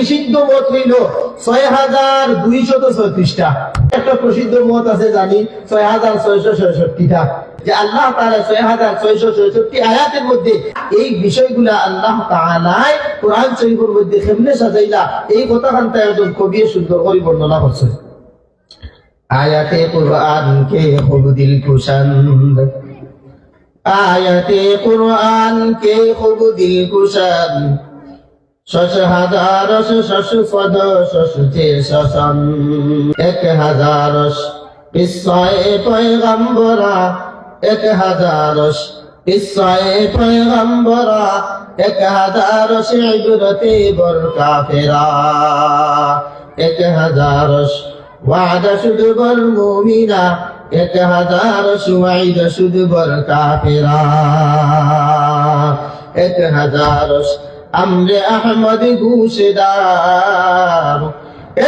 বিশুদ্ধ মত হইল ছয় হাজার দুইশত ছয়ত্রিশটা। একটা প্রসিদ্ধ মত আছে জানি ছয় হাজার ছয়শো ছয়ষট্টিটা। যে আল্লাহ তাআলা ছয় হাজার ছয়শো ছয়ষট্টি আয়াতের মধ্যে এই বিষয়গুলা আল্লাহ কোরআন শরীফের মধ্যে কেমনে সাজাইলা, এই কথাখানটা একজন কবি সুন্দর করে বর্ণনা করছে। আয়াতে কোরআন কে খুব দিল কুশান্দ। আয়াতে কোরআন কে খুব দিল কুশান্দ। শশ হাজার শশ পদ শশ শশন এক হাজার বিশ্বয়ে পয়গম্বরা, এক হাজার বিশ্বয়ে পয়গম্বরা, এক হাজার ইবরতে বর কাফেরা এক হাজার ওয়াদা শুধু বর মুমিনা, এক হাজার সুয়াইদ শুধু বর কাফেরা এক হাজার আমরে আহমদ ঘুষদার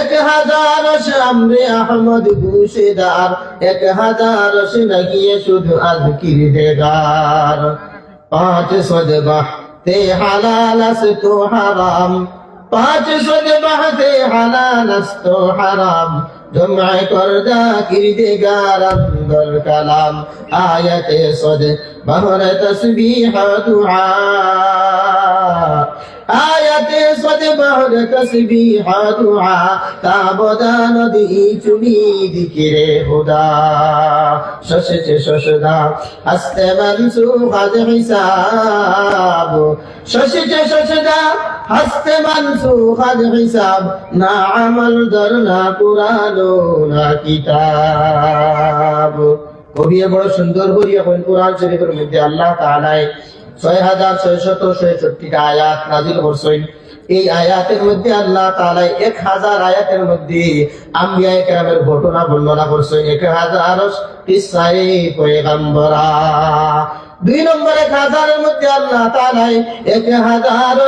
এক হাজার আমরে আহমদ ঘুষদার এক হাজার নাকিয়ে শুধু আজকির দেগার। পাঁচ সদবাহ তে হালাল তো হারাম। পাঁচ সদবাহ তে হালাল তো হারাম। জমা কর জাকির দেগার অন্দর কালাম আয়াতে সদ বহর তসবিহ দুআ আয়াতে সদ বহর তসবিহ দুআ তাবদা নদী চুনি দিকিরে খুদা শশে শশদা আস্তে মনসুখ আজ হিসাব শশে শশদা হস্তে মনসুখ আজ হিসাব না আমল দর না কুরানো না কিতাব কবি বড় সুন্দর করিয়া কোরআন শরীফের মধ্যে আল্লাহ তাআলাই ছয় হাজার আয়াত করছেন। এই আয়াতের মধ্যে এক হাজার আয়াতের মধ্যে ঘটনা করছেন। এক হাজার দুই নম্বর এক হাজারের মধ্যে এক হাজার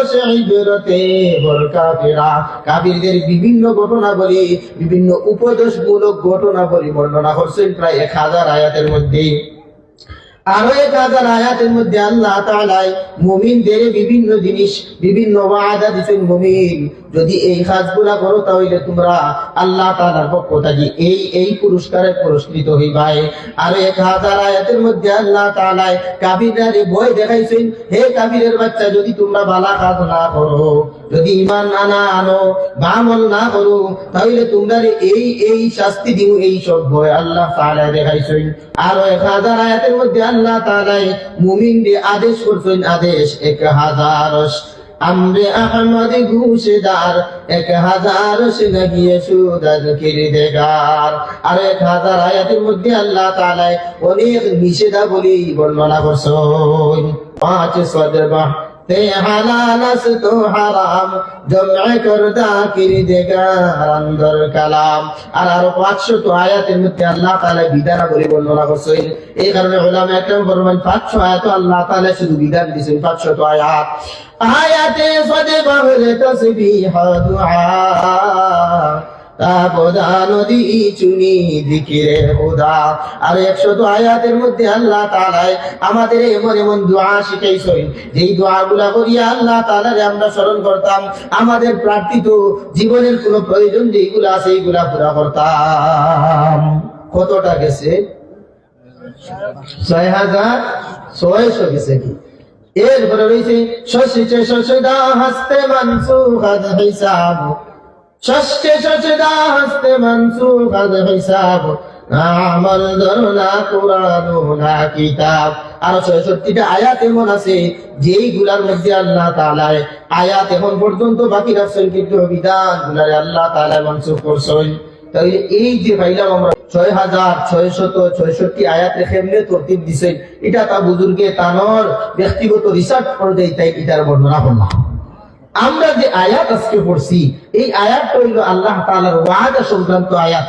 কাফিরদের বিভিন্ন ঘটনা বলি বিভিন্ন উপদেশমূলক ঘটনা বলি বর্ণনা করছেন। প্রায় এক হাজার আয়াতের মধ্যে। আরও এক হাজার আয়াতের মধ্যে আল্লাহ তালায় মুমিনদের বিভিন্ন জিনিস বিভিন্ন ওয়াদা দিচ্ছেন মুমিন। যদি এই কাজগুলা করো, তাহলে তোমরা আল্লাহ তাআলার পক্ষ থেকে এই এই পুরস্কারে পুরস্কৃত হইবাই। আর এক হাজার আয়াতের মধ্যে আল্লাহ তাআলাই কাফিরদের ভয় দেখাইছেন, হে কাফিরের বাচ্চা, যদি তোমরা বালা কাজ না করো, যদি ইমান আনা আনো বামল না করো, তাহলে তোমরা এই এই শাস্তি দিও, এই সব ভয় আল্লাহ তাআলা দেখাইছেন। আর এক হাজার আয়াতের মধ্যে আল্লাহ তাআলাই মুমিনদের আদেশ করছেন, আদেশ এক হাজার। আমরে আহমদ ঘুষদার, এক হাজার সে গিয়ে সুদার কিরিদেগার। আর এক হাজার আয়াতের মধ্যে আল্লাহ তালায় অনেক নিষেধাবলী বর্ণনা করছেন। পাঁচ সদবাহ তে হালাল তো হারাম, জমা কর দাকির দেগার অন্দর কালাম। আর আরও পাঁচশো তো আয়াতের মধ্যে আল্লাহ তাআলা বিধানা বলে বর্ণনা করছেন, এই কারণে ওলামা একরাম ফরমান পাঁচশো আয়াত আল্লাহ তাআলা শুধু বিধান দিয়েছেন পাঁচশো তো আয়াত। আয়াতে সদে বাহরে তসবিহ দুআ তাপদা নদী চুনি দিকিরে আর একশো মধ্যে আল্লাহ তালাই আমাদের দোয়া যেই দোয়া গুলা করিয়া আল্লাহ তালারে আমরা স্মরণ করতাম, আমাদের প্রার্থিত জীবনের কোনো প্রয়োজন যেইগুলা আছে এইগুলা পুরা করতাম। কতটা গেছে? ছয় হাজার ছয়শো গেছে কি? এরপরে রয়েছে শশিচে শশদা হস্তে মানসুখ হিসাব। ষষ্ঠে ষষ্ঠদা হস্তে মনসুখ হিসাব। আমল কিতাব। ছয়ষট্টিটা আয়াত এমন আছে যেই গুলার মধ্যে আল্লাহ তাআলা আয়াত এখন পর্যন্ত বাকি রাখছেন, কিন্তু বিধান গুলারে আল্লাহ তাআলা মনসুখ করছেন। তাহলে এই যে পাইলাম আমরা ছয় হাজার ছয়শত ছয়ষট্টি আয়াত রেখে তরতিব দিছেন, এটা তা বুজুর্গে তানর ব্যক্তিগত রিসার্চ পর্যায়ে তাই এটার বর্ণনা করলাম। আমরা যে আয়াত আজকে পড়ছি এই আয়াতটা হইল আল্লাহ তালার ওয়াদা সংক্রান্ত আয়াত।